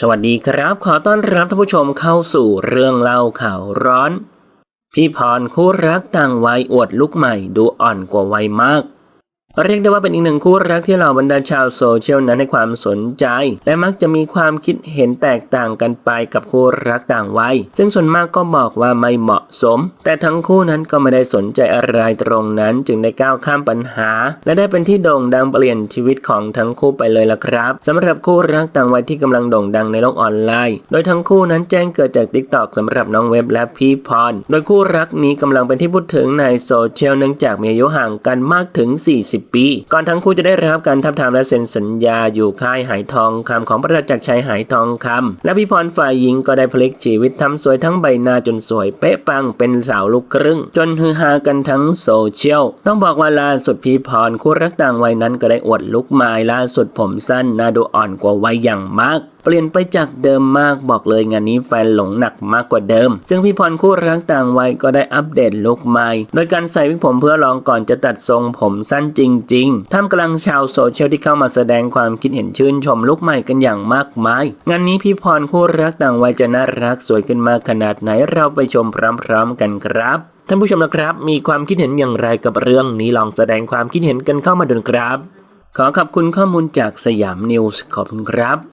สวัสดีครับ ขอต้อนรับท่านผู้ชมเข้าสู่เรื่องเล่าข่าวร้อน พี่พรคู่รักต่างวัยอวดลุกใหม่ดูอ่อนกว่าวัยมาก เรียกได้ว่าเป็นอีกหนึ่งคู่รักที่เหล่าบรรดาชาวโซเชียลนั้นให้ความสนใจ และมักจะมีความคิดเห็นแตกต่างกันไปกับคู่รักต่างวัย ซึ่งส่วนมากก็บอกว่าไม่เหมาะสม แต่ทั้งคู่นั้นก็ไม่ได้สนใจอะไรตรงนั้น จึงได้ก้าวข้ามปัญหา และได้เป็นที่โด่งดังเปลี่ยนชีวิตของทั้งคู่ไปเลยละครับสำหรับคู่รักต่างวัยที่กำลังโด่งดังในโลกออนไลน์ โดยทั้งคู่นั้นแจ้งเกิดจาก t ิ k t o k สำหรับน้องเว็บและพี่พร โดยคู่รักนี้กำลังเป็นที่พูดถึงในโซเชียลเนื่องจากมีอายุห่างกันมากถึง 40ปี ก่อนทั้งคู่จะได้รับการทับทามและเซ็นสัญญาอยู่ค่ายหายทองคำของประจักษ์ชัยหายทองคำและพี่พรฝ่ายหญิงก็ได้พลิกชีวิตทำสวยทั้งใบหน้าจนสวยเป๊ะปังเป็นสาวลูกครึ่ง จนฮือฮากันทั้งโซเชียล ต้องบอกว่าล่าสุดพี่พรคู่รักต่างวัยนั้นก็ได้อวดลุกไม้ล่าสุดผมสั้นน่าดูอ่อนกว่าวัยอย่างมากเปลี่ยนไปจากเดิมมากบอกเลยงานนี้แฟนหลงหนักมากกว่าเดิม ซึ่งพี่พรคู่รักต่างวัยก็ได้อัปเดตลุคใหม่ โดยการใส่วิกผมเพื่อลองก่อนจะตัดทรงผมสั้นจริงๆท่ามกลางชาวโซเชียลที่เข้ามาแสดงความคิดเห็นชื่นชมลูกใหม่กันอย่างมากมาย งานนี้พี่พรคู่รักต่างวัยจะน่ารักสวยขึ้นมากขนาดไหนเราไปชมพร้อมๆกันครับท่านผู้ชมนะครับ มีความคิดเห็นอย่างไรกับเรื่องนี้ลองแสดงความคิดเห็นกันเข้ามาดูครับ ขอขอบคุณข้อมูลจากสยามนิวส์ขอบคุณครับ